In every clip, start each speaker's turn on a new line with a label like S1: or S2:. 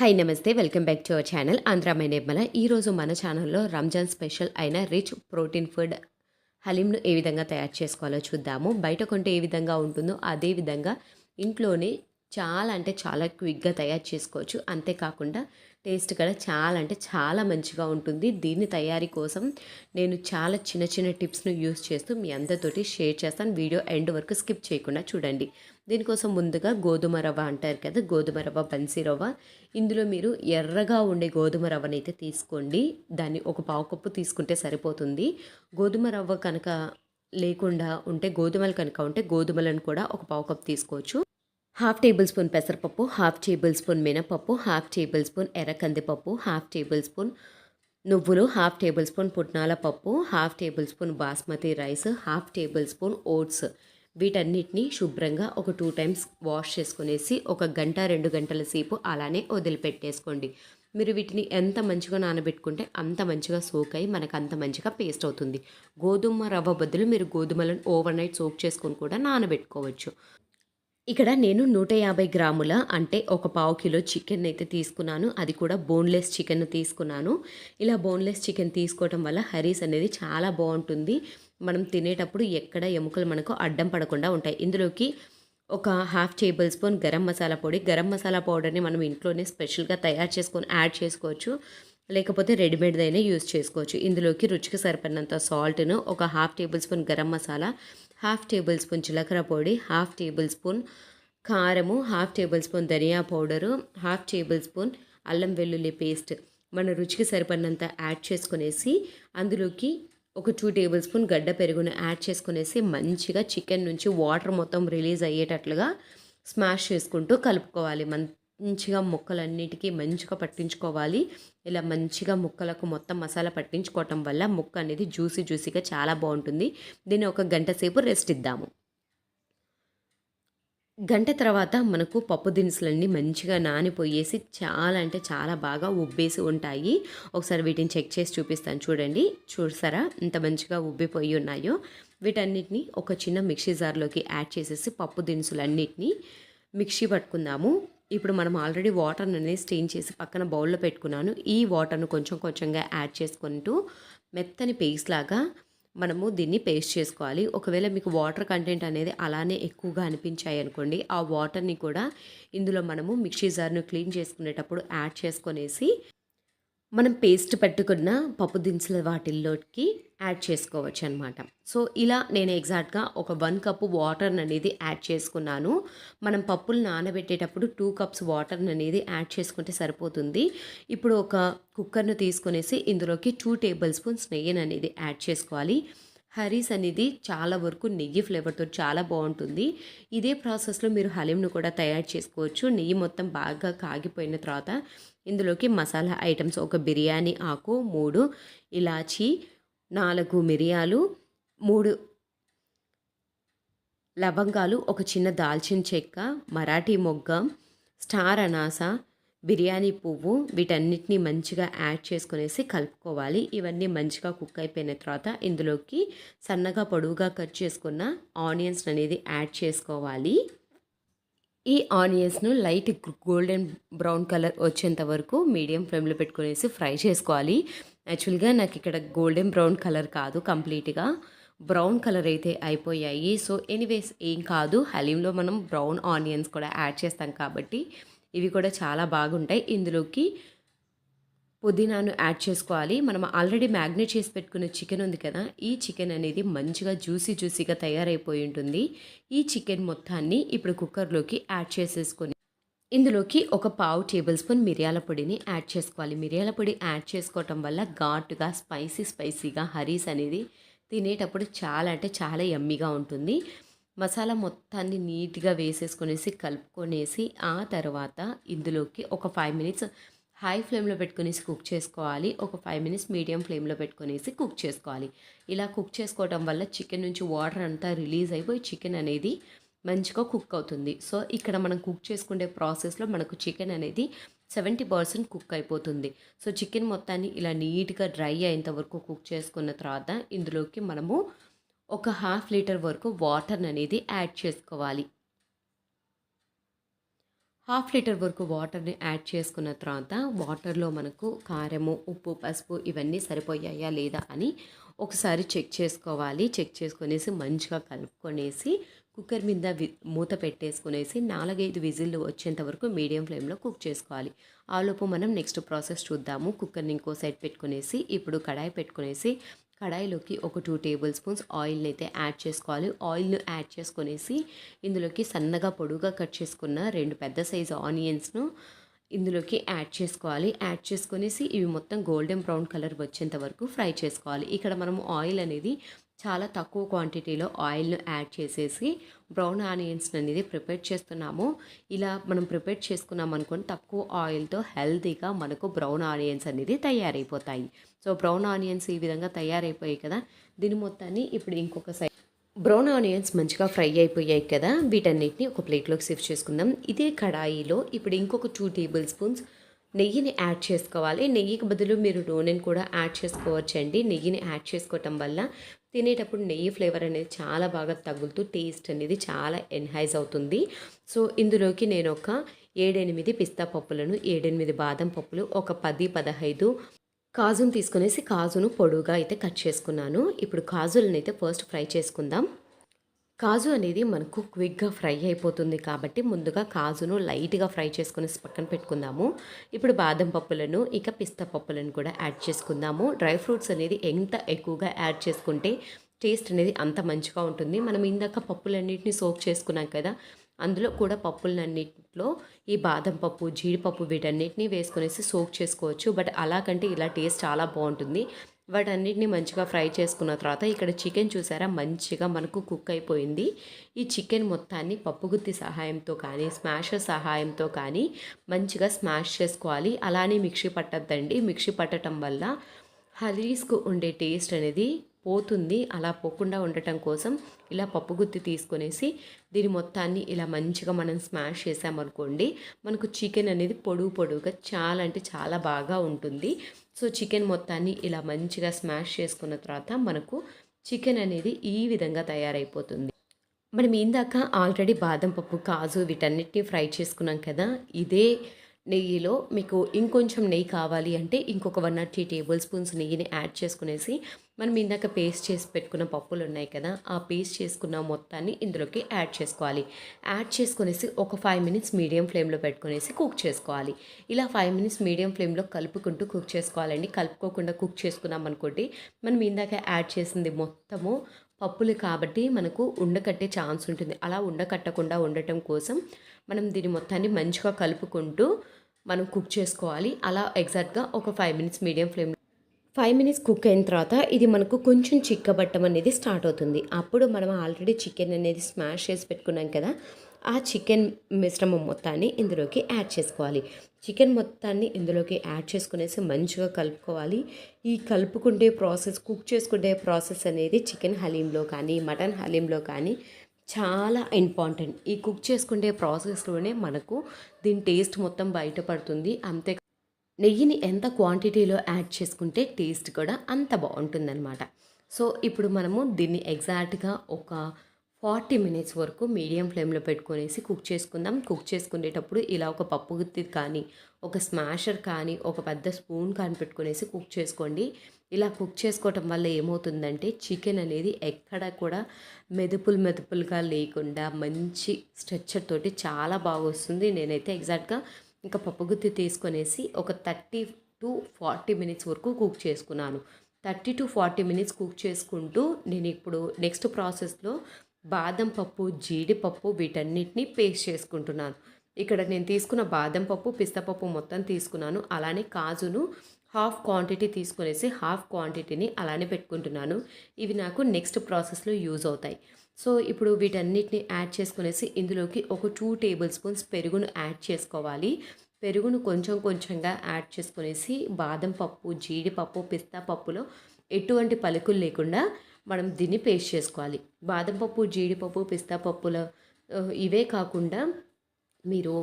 S1: Hi నమస్తే. Welcome back to our channel ఆంధ్రామై Nirmala ఈరోజు మన ఛానల్లో రంజాన్ స్పెషల్ అయిన రిచ్ ప్రోటీన్ ఫుడ్ హలీంను ఏ విధంగా తయారు చేసుకోవాలో చూద్దాము. బయట కొంటే ఏ విధంగా ఉంటుందో అదే విధంగా ఇంట్లోనే చాలా అంటే చాలా క్విక్గా తయారు చేసుకోవచ్చు. అంతేకాకుండా టేస్ట్ కూడా చాలా అంటే చాలా మంచిగా ఉంటుంది. దీని తయారీ కోసం నేను చాలా చిన్న చిన్న టిప్స్ను యూస్ చేస్తూ మీ అందరితోటి షేర్ చేస్తాను. వీడియో ఎండ్ వరకు స్కిప్ చేయకుండా చూడండి. దీనికోసం ముందుగా గోధుమ రవ్వ అంటారు కదా గోధుమ రవ్వ బన్సీ రవ్వ. ఇందులో మీరు ఎర్రగా ఉండే గోధుమ రవ్వని అయితే తీసుకోండి. దాన్ని ఒక పావు కప్పు తీసుకుంటే సరిపోతుంది. గోధుమ రవ్వ కనుక లేకుండా ఉంటే గోధుమలు కనుక ఉంటే గోధుమలను కూడా ఒక పావు కప్పు తీసుకోవచ్చు. హాఫ్ టేబుల్ స్పూన్ పెసరపప్పు హాఫ్ టేబుల్ స్పూన్ మినపప్పు హాఫ్ టేబుల్ స్పూన్ ఎర్ర కందిపప్పు హాఫ్ టేబుల్ స్పూన్ నువ్వులు హాఫ్ టేబుల్ స్పూన్ పుట్నాల పప్పు half tablespoon basmati rice half tablespoon oats. వీటన్నిటిని శుభ్రంగా ఒక టూ టైమ్స్ వాష్ చేసుకునేసి ఒక గంట రెండు గంటల సేపు అలానే వదిలిపెట్టేసుకోండి. మీరు వీటిని ఎంత మంచిగా నానబెట్టుకుంటే అంత మంచిగా సోక్ అయ్యి మనకు అంత మంచిగా పేస్ట్ అవుతుంది. గోధుమ రవ్వ బదులు మీరు గోధుమలను ఓవర్ నైట్ సోక్ చేసుకొని కూడా నానబెట్టుకోవచ్చు. ఇక్కడ నేను నూట యాభై గ్రాముల అంటే ఒక పావు కిలో చికెన్ అయితే తీసుకున్నాను. అది కూడా బోన్లెస్ చికెన్ తీసుకున్నాను. ఇలా బోన్లెస్ చికెన్ తీసుకోవటం వల్ల హరీస్ అనేది చాలా బాగుంటుంది. మనం తినేటప్పుడు ఎక్కడ ఎముకలు మనకు అడ్డం పడకుండా ఉంటాయి. ఇందులోకి ఒక half tablespoon garam masala పొడి గరం మసాలా పౌడర్ని మనం ఇంట్లోనే స్పెషల్గా తయారు చేసుకొని యాడ్ చేసుకోవచ్చు. లేకపోతే రెడీమేడ్దైనా యూస్ చేసుకోవచ్చు. ఇందులోకి రుచికి సరిపడినంత సాల్ట్ను ఒక half tablespoon garam masala half tablespoon జీలకర్ర పొడి హాఫ్ టేబుల్ స్పూన్ కారము హాఫ్ టేబుల్ స్పూన్ ధనియా పౌడరు హాఫ్ టేబుల్ స్పూన్ అల్లం వెల్లుల్లి పేస్ట్. మన రుచికి సరిపడినంత యాడ్ చేసుకునేసి అందులోకి ఒక టూ టేబుల్ స్పూన్ గడ్డ పెరుగును యాడ్ చేసుకునేసి మంచిగా చికెన్ నుంచి వాటర్ మొత్తం రిలీజ్ అయ్యేటట్లుగా స్మాష్ చేసుకుంటూ కలుపుకోవాలి. మంచిగా ముక్కలన్నిటికీ మంచిగా పట్టించుకోవాలి. ఇలా మంచిగా ముక్కలకు మొత్తం మసాలా పట్టించుకోవటం వల్ల ముక్క అనేది జ్యూసీ జ్యూసీగా చాలా బాగుంటుంది. దీన్ని ఒక గంట సేపు రెస్ట్ ఇద్దాము. గంట తర్వాత మనకు పప్పు దినుసులన్నీ మంచిగా నానిపోయేసి చాలా అంటే చాలా బాగా ఉబ్బేసి ఉంటాయి. ఒకసారి వీటిని చెక్ చేసి చూపిస్తాను చూడండి. చూసారా? ఇంత మంచిగా ఉబ్బిపోయి ఉన్నాయో? వీటన్నిటిని ఒక చిన్న మిక్సీ జార్లోకి యాడ్ చేసేసి పప్పు దినుసులన్నిటినీ మిక్సీ పట్టుకుందాము. ఇప్పుడు మనం ఆల్రెడీ వాటర్ అనేది స్టెయిన్ చేసి పక్కన బౌల్లో పెట్టుకున్నాను. ఈ వాటర్ను కొంచెం కొంచెంగా యాడ్ చేసుకుంటూ మెత్తని పేస్ట్ లాగా మనము దీన్ని పేస్ట్ చేసుకోవాలి. ఒకవేళ మీకు వాటర్ కంటెంట్ అనేది అలానే ఎక్కువగా అనిపించాయి అనుకోండి ఆ వాటర్ని కూడా ఇందులో మనము మిక్సీ జార్ను క్లీన్ చేసుకునేటప్పుడు యాడ్ చేసుకొనేసి మనం పేస్ట్ పెట్టుకున్న పప్పు దినుసుల వాటిల్లోకి యాడ్ చేసుకోవచ్చు అనమాట సో ఇలా నేను ఎగ్జాక్ట్గా ఒక వన్ కప్పు వాటర్ అనేది యాడ్ చేసుకున్నాను. మనం పప్పులు నానబెట్టేటప్పుడు టూ కప్స్ వాటర్ అనేది యాడ్ చేసుకుంటే సరిపోతుంది. ఇప్పుడు ఒక కుక్కర్ను తీసుకునేసి ఇందులోకి టూ టేబుల్ స్పూన్స్ నెయ్యిని అనేది యాడ్ చేసుకోవాలి. హరీస్ అనేది చాలా వరకు నెయ్యి ఫ్లేవర్తో చాలా బాగుంటుంది. ఇదే ప్రాసెస్లో మీరు హలీంను కూడా తయారు చేసుకోవచ్చు. నెయ్యి మొత్తం బాగా కాగిపోయిన తర్వాత ఇందులోకి మసాలా ఐటమ్స్ ఒక బిర్యానీ ఆకు మూడు ఇలాచీ నాలుగు మిరియాలు మూడు లవంగాలు ఒక చిన్న దాల్చిన చెక్క మరాఠీ మొగ్గ స్టార్ అనాస బిర్యానీ పువ్వు వీటన్నిటిని మంచిగా యాడ్ చేసుకునేసి కలుపుకోవాలి. ఇవన్నీ మంచిగా కుక్ అయిపోయిన తర్వాత ఇందులోకి సన్నగా పొడవుగా కట్ చేసుకున్న ఆనియన్స్ అనేది యాడ్ చేసుకోవాలి. ఈ ఆనియన్స్ను లైట్ గోల్డెన్ బ్రౌన్ కలర్ వచ్చేంత వరకు మీడియం ఫ్లేమ్లో పెట్టుకునేసి ఫ్రై చేసుకోవాలి. యాక్చువల్గా నాకు ఇక్కడ గోల్డెన్ బ్రౌన్ కలర్ కాదు కంప్లీట్గా. బ్రౌన్ కలర్ అయితే అయిపోయాయి. సో ఎనీవేస్ ఏం కాదు. హలీంలో మనం బ్రౌన్ ఆనియన్స్ కూడా యాడ్ చేస్తాం కాబట్టి ఇవి కూడా చాలా బాగుంటాయి. ఇందులోకి పుదీనాను యాడ్ చేసుకోవాలి. మనం ఆల్రెడీ మ్యాగ్నేట్ చేసి పెట్టుకున్న చికెన్ ఉంది కదా ఈ చికెన్ అనేది మంచిగా జ్యూసీ జ్యూసీగా తయారైపోయి ఉంటుంది. ఈ చికెన్ మొత్తాన్ని ఇప్పుడు కుక్కర్లోకి యాడ్ చేసేసుకొని ఇందులోకి ఒక పావు టేబుల్ స్పూన్ మిరియాల పొడిని యాడ్ చేసుకోవాలి. మిరియాల పొడి యాడ్ చేసుకోవటం వల్ల ఘాటుగా స్పైసీ స్పైసీగా హరీస్ అనేది తినేటప్పుడు చాలా అంటే చాలా యమ్మీగా ఉంటుంది. మసాలా మొత్తాన్ని నీట్గా వేసేసుకునేసి కలుపుకొనేసి ఆ తర్వాత ఇందులోకి ఒక ఫైవ్ మినిట్స్ హై ఫ్లేమ్లో పెట్టుకునేసి కుక్ చేసుకోవాలి. ఒక ఫైవ్ మినిట్స్ మీడియం ఫ్లేమ్లో పెట్టుకునేసి కుక్ చేసుకోవాలి. ఇలా కుక్ చేసుకోవడం వల్ల చికెన్ నుంచి వాటర్ అంతా రిలీజ్ అయిపోయి చికెన్ అనేది మంచిగా కుక్ అవుతుంది. సో ఇక్కడ మనం కుక్ చేసుకునే ప్రాసెస్లో మనకు చికెన్ అనేది సెవెంటీ పర్సెంట్ కుక్ అయిపోతుంది. సో చికెన్ మొత్తాన్ని ఇలా నీట్గా డ్రై అయ్యేంత వరకు కుక్ చేసుకున్న తర్వాత ఇందులోకి మనము ఒక హాఫ్ లీటర్ వరకు వాటర్ అనేది యాడ్ చేసుకోవాలి. హాఫ్ లీటర్ వరకు వాటర్ని యాడ్ చేసుకున్న తర్వాత వాటర్లో మనకు కారము ఉప్పు పసుపు ఇవన్నీ సరిపోయాయా లేదా అని ఒకసారి చెక్ చేసుకోవాలి. చెక్ చేసుకునేసి మంచిగా కలుపుకొనేసి కుక్కర్ మీద వి మూత పెట్టేసుకునేసి నాలుగైదు విజిల్లు వచ్చేంత వరకు మీడియం ఫ్లేమ్లో కుక్ చేసుకోవాలి. ఆలోపు మనం నెక్స్ట్ ప్రాసెస్ చూద్దాము. కుక్కర్ని ఇంకో సైడ్ పెట్టుకునేసి ఇప్పుడు కడాయి పెట్టుకునేసి కడాయిలోకి ఒక టూ టేబుల్ స్పూన్స్ ఆయిల్ని అయితే యాడ్ చేసుకోవాలి. ఆయిల్ను యాడ్ చేసుకునేసి ఇందులోకి సన్నగా పొడుగా కట్ చేసుకున్న రెండు పెద్ద సైజు ఆనియన్స్ను ఇందులోకి యాడ్ చేసుకోవాలి. యాడ్ చేసుకునేసి ఇవి మొత్తం గోల్డెన్ బ్రౌన్ కలర్ వచ్చేంత వరకు ఫ్రై చేసుకోవాలి. ఇక్కడ మనం ఆయిల్ అనేది చాలా తక్కువ క్వాంటిటీలో ఆయిల్ను యాడ్ చేసేసి బ్రౌన్ ఆనియన్స్ అనేది ప్రిపేర్ చేస్తున్నాము. ఇలా మనం ప్రిపేర్ చేసుకున్నాం అనుకోండి తక్కువ ఆయిల్తో హెల్తీగా మనకు బ్రౌన్ ఆనియన్స్ అనేది తయారైపోతాయి. సో బ్రౌన్ ఆనియన్స్ ఈ విధంగా తయారైపోయాయి కదా. దీని మొత్తాన్ని ఇప్పుడు ఇంకొక సైడ్ బ్రౌన్ ఆనియన్స్ మంచిగా ఫ్రై అయిపోయాయి కదా వీటన్నిటిని ఒక ప్లేట్లోకి షిఫ్ట్ చేసుకుందాం. ఇదే కడాయిలో ఇప్పుడు ఇంకొక టూ టేబుల్ స్పూన్స్ నెయ్యిని యాడ్ చేసుకోవాలి. నెయ్యికి బదులు మీరు నూనెని కూడా యాడ్ చేసుకోవచ్చండి. నెయ్యిని యాడ్ చేసుకోవటం వల్ల తినేటప్పుడు నెయ్యి ఫ్లేవర్ అనేది చాలా బాగా తగులుతూ టేస్ట్ అనేది చాలా ఎన్హైజ్ అవుతుంది. సో ఇందులోకి నేను ఒక ఏడెనిమిది పిస్తా పప్పులను ఏడెనిమిది బాదం పప్పులు ఒక పది పదహైదు కాజును తీసుకునేసి కాజును పొడుగా అయితే కట్ చేసుకున్నాను. ఇప్పుడు కాజులను అయితే ఫస్ట్ ఫ్రై చేసుకుందాం. కాజు అనేది మనకు క్విక్గా ఫ్రై అయిపోతుంది కాబట్టి ముందుగా కాజును లైట్గా ఫ్రై చేసుకుని పక్కన పెట్టుకుందాము. ఇప్పుడు బాదం పప్పులను ఇక పిస్తా పప్పులను కూడా యాడ్ చేసుకుందాము. డ్రై ఫ్రూట్స్ అనేది ఎంత ఎక్కువగా యాడ్ చేసుకుంటే టేస్ట్ అనేది అంత మంచిగా ఉంటుంది. మనం ఇందాక పప్పులన్నింటినీ సోక్ చేసుకున్నాం కదా అందులో కూడా పప్పులన్నింటిలో ఈ బాదం పప్పు జీడిపప్పు వీటన్నిటిని వేసుకునేసి సోక్ చేసుకోవచ్చు. బట్ అలా కంటే ఇలా టేస్ట్ చాలా బాగుంటుంది. వాటన్నిటిని మంచిగా ఫ్రై చేసుకున్న తర్వాత ఇక్కడ చికెన్ చూసారా? మంచిగా మనకు కుక్ అయిపోయింది. ఈ చికెన్ మొత్తాన్ని పప్పుగుత్తి సహాయంతో కానీ స్మాషర్ సహాయంతో కానీ మంచిగా స్మాష్ చేసుకోవాలి. అలానే మిక్సీ పట్టద్దండి. మిక్సీ పట్టడం వల్ల హలీస్కు ఉండే టేస్ట్ అనేది పోతుంది. అలా పోకుండా ఉండటం కోసం ఇలా పప్పు గుత్తి తీసుకొనేసి దీని మొత్తాన్ని ఇలా మంచిగా మనం స్మాష్ చేసామనుకోండి మనకు చికెన్ అనేది పొడుగు పొడుగుగా చాలా అంటే చాలా బాగా ఉంటుంది. సో చికెన్ మొత్తాన్ని ఇలా మంచిగా స్మాష్ చేసుకున్న తర్వాత మనకు చికెన్ అనేది ఈ విధంగా తయారైపోతుంది. మనం ఇందాక ఆల్రెడీ బాదం పప్పు కాజు వీటన్నిటిని ఫ్రై చేసుకున్నాం కదా ఇదే నెయ్యిలో మీకు ఇంకొంచెం నెయ్యి కావాలి అంటే ఇంకొక one or tea tablespoons నెయ్యిని యాడ్ చేసుకునేసి మనం ఇందాక పేస్ట్ చేసి పెట్టుకున్న పప్పులు ఉన్నాయి కదా ఆ పేస్ట్ చేసుకున్న మొత్తాన్ని ఇందులోకి యాడ్ చేసుకోవాలి. యాడ్ చేసుకునేసి ఒక ఫైవ్ మినిట్స్ మీడియం ఫ్లేమ్లో పెట్టుకునేసి కుక్ చేసుకోవాలి. ఇలా ఫైవ్ మినిట్స్ మీడియం ఫ్లేమ్లో కలుపుకుంటూ కుక్ చేసుకోవాలండి. కలుపుకోకుండా కుక్ చేసుకున్నాం అనుకోండి మనం ఇందాక యాడ్ చేసింది మొత్తము పప్పులు కాబట్టి మనకు ఉండకట్టే ఛాన్స్ ఉంటుంది. అలా ఉండకట్టకుండా ఉండటం కోసం మనం దీని మొత్తాన్ని మంచిగా కలుపుకుంటూ మనం కుక్ చేసుకోవాలి. అలా ఎగ్జాక్ట్గా ఒక five minutes medium flame five minutes cook అయిన తర్వాత ఇది మనకు కొంచెం చిక్కబట్టం అనేది స్టార్ట్ అవుతుంది. అప్పుడు మనం ఆల్రెడీ చికెన్ అనేది స్మాష్ చేసి పెట్టుకున్నాం కదా ఆ చికెన్ మిశ్రమం మొత్తాన్ని ఇందులోకి యాడ్ చేసుకోవాలి. చికెన్ మొత్తాన్ని ఇందులోకి యాడ్ చేసుకునేసి మంచిగా కలుపుకోవాలి. ఈ కలుపుకుంటే ప్రాసెస్ కుక్ చేసుకునే ప్రాసెస్ అనేది చికెన్ హలీంలో కానీ మటన్ హలీంలో కానీ చాలా ఇంపార్టెంట్. ఈ కుక్ చేసుకునే ప్రాసెస్లోనే మనకు దీని టేస్ట్ మొత్తం బయటపడుతుంది. అంతే నెయ్యిని ఎంత క్వాంటిటీలో యాడ్ చేసుకుంటే టేస్ట్ కూడా అంత బాగుంటుందన్నమాట. సో ఇప్పుడు మనము దీన్ని ఎగ్జాక్ట్గా ఒక ఫార్టీ మినిట్స్ వరకు మీడియం ఫ్లేమ్లో పెట్టుకునేసి కుక్ చేసుకుందాం. కుక్ చేసుకునేటప్పుడు ఇలా ఒక పప్పు గుత్తి కానీ ఒక స్మాషర్ కానీ ఒక పెద్ద స్పూన్ కానీ పెట్టుకునేసి కుక్ చేసుకోండి. ఇలా కుక్ చేసుకోవటం వల్ల ఏమవుతుందంటే చికెన్ అనేది ఎక్కడ కూడా మెదుపులు మెదుపులుగా లేకుండా మంచి స్ట్రెచ్చర్ తోటి చాలా బాగా వస్తుంది నేనైతే ఎగ్జాక్ట్గా ఇంకా పప్పుగుత్తి తీసుకొనేసి ఒక థర్టీ టు ఫార్టీ మినిట్స్ వరకు కుక్ చేసుకున్నాను. Thirty to forty minutes cook చేసుకుంటూ నేను ఇప్పుడు నెక్స్ట్ ప్రాసెస్లో బాదం పప్పు జీడిపప్పు వీటన్నిటిని పేస్ట్ చేసుకుంటున్నాను. ఇక్కడ నేను తీసుకున్న బాదం పప్పు పిస్తపప్పు మొత్తం తీసుకున్నాను. అలానే కాజును హాఫ్ క్వాంటిటీ తీసుకునేసి హాఫ్ క్వాంటిటీని అలానే పెట్టుకుంటున్నాను. ఇవి నాకు నెక్స్ట్ ప్రాసెస్లో యూజ్ అవుతాయి. సో ఇప్పుడు వీటన్నిటిని యాడ్ చేసుకునేసి ఇందులోకి ఒక టూ టేబుల్ స్పూన్స్ పెరుగును యాడ్ చేసుకోవాలి. పెరుగును కొంచెం కొంచెంగా యాడ్ చేసుకునేసి బాదం పప్పు జీడిపప్పు పిస్తా పప్పులో ఎటువంటి పలుకులు లేకుండా మనం దీన్ని పేస్ట్ చేసుకోవాలి. బాదం పప్పు జీడిపప్పు పిస్తాపప్పులో ఇవే కాకుండా మీరు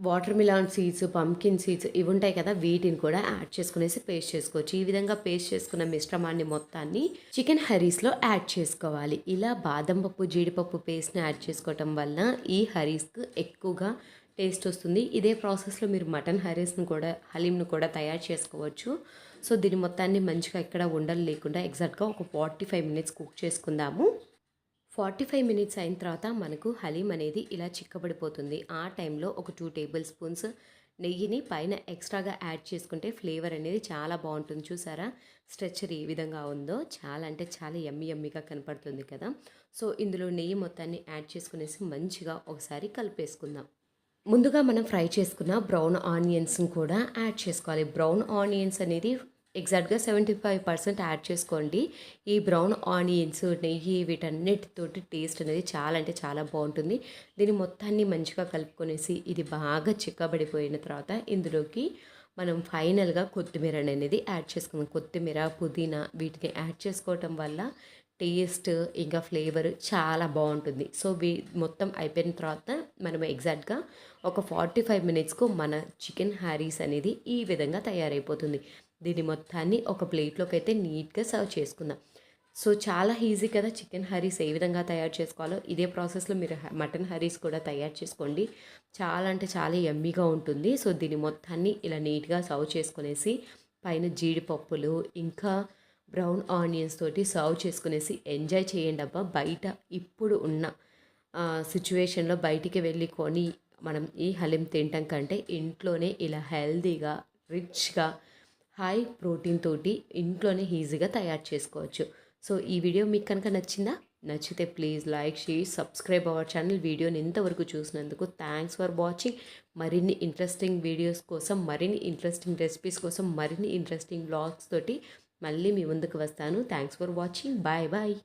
S1: watermelon seeds pumpkin seeds ఇవి ఉంటాయి కదా వీటిని కూడా యాడ్ చేసుకునేసి పేస్ట్ చేసుకోవచ్చు. ఈ విధంగా పేస్ట్ చేసుకున్న మిశ్రమాన్ని మొత్తాన్ని చికెన్ హరీస్లో యాడ్ చేసుకోవాలి. ఇలా బాదం పప్పు జీడిపప్పు పేస్ట్ని యాడ్ చేసుకోవటం వల్ల ఈ హరీస్కు ఎక్కువగా టేస్ట్ వస్తుంది. ఇదే ప్రాసెస్లో మీరు మటన్ హరీస్ను కూడా హలీంను కూడా తయారు చేసుకోవచ్చు. సో దీని మొత్తాన్ని మంచిగా ఇక్కడ ఉండలు లేకుండా ఎగ్జాక్ట్గా ఒక ఫార్టీ ఫైవ్ మినిట్స్ కుక్ చేసుకుందాము. ఫార్టీ ఫైవ్ మినిట్స్ అయిన తర్వాత మనకు హలీం అనేది ఇలా చిక్కబడిపోతుంది. ఆ టైంలో ఒక టూ టేబుల్ స్పూన్స్ నెయ్యిని పైన ఎక్స్ట్రాగా యాడ్ చేసుకుంటే ఫ్లేవర్ అనేది చాలా బాగుంటుంది. చూసారా? స్ట్రెచ్చర్ ఏ విధంగా ఉందో చాలా అంటే చాలా ఎమ్మి ఎమ్మిగా కనపడుతుంది కదా. సో ఇందులో నెయ్యి మొత్తాన్ని యాడ్ చేసుకునేసి మంచిగా ఒకసారి కలిపేసుకుందాం. ముందుగా మనం ఫ్రై చేసుకున్న బ్రౌన్ ఆనియన్స్ని కూడా యాడ్ చేసుకోవాలి. బ్రౌన్ ఆనియన్స్ అనేది ఎగ్జాక్ట్గా సెవెంటీ ఫైవ్ పర్సెంట్ యాడ్ చేసుకోండి. ఈ బ్రౌన్ ఆనియన్స్ నెయ్యి వీటన్నిటితోటి టేస్ట్ అనేది చాలా అంటే చాలా బాగుంటుంది. దీన్ని మొత్తాన్ని మంచిగా కలుపుకొనేసి ఇది బాగా చిక్కబడిపోయిన తర్వాత ఇందులోకి మనం ఫైనల్గా కొత్తిమీర అనేది యాడ్ చేసుకుందాం. కొత్తిమీర పుదీనా వీటిని యాడ్ చేసుకోవటం వల్ల టేస్ట్ ఇంకా ఫ్లేవర్ చాలా బాగుంటుంది. సో వీ మొత్తం అయిపోయిన తర్వాత మనం ఎగ్జాక్ట్గా ఒక ఫార్టీ ఫైవ్ మినిట్స్కు మన చికెన్ హ్యారీస్ అనేది ఈ విధంగా తయారైపోతుంది. దీని మొత్తాన్ని ఒక ప్లేట్లోకి అయితే నీట్గా సర్వ్ చేసుకుందాం. సో చాలా ఈజీ కదా చికెన్ హరీస్ ఏ విధంగా తయారు చేసుకోవాలో. ఇదే ప్రాసెస్లో మీరు మటన్ హరీస్ కూడా తయారు చేసుకోండి. చాలా అంటే చాలా ఎమ్మీగా ఉంటుంది. సో దీని మొత్తాన్ని ఇలా నీట్గా సర్వ్ చేసుకునేసి పైన జీడిపప్పులు ఇంకా బ్రౌన్ ఆనియన్స్ తోటి సర్వ్ చేసుకునేసి ఎంజాయ్ చేయండి అబ్బా. బయట ఇప్పుడు ఉన్న సిచ్యువేషన్లో బయటికి వెళ్ళి కొని మనం ఈ హలీం తినటం కంటే ఇంట్లోనే ఇలా హెల్తీగా రిచ్గా హై ప్రోటీన్ తోటి ఇంట్లోనే ఈజీగా తయారు చేసుకోవచ్చు. సో ఈ వీడియో మీకు కనుక నచ్చిందా? నచ్చితే please like share subscribe our channel. వీడియోని ఇంతవరకు చూసినందుకు థ్యాంక్స్ ఫర్ వాచింగ్. మరిన్ని ఇంట్రెస్టింగ్ వీడియోస్ కోసం మరిన్ని ఇంట్రెస్టింగ్ రెసిపీస్ కోసం మరిన్ని ఇంట్రెస్టింగ్ బ్లాగ్స్ తోటి మళ్ళీ మీ ముందుకు వస్తాను. Thanks for watching. Bye bye.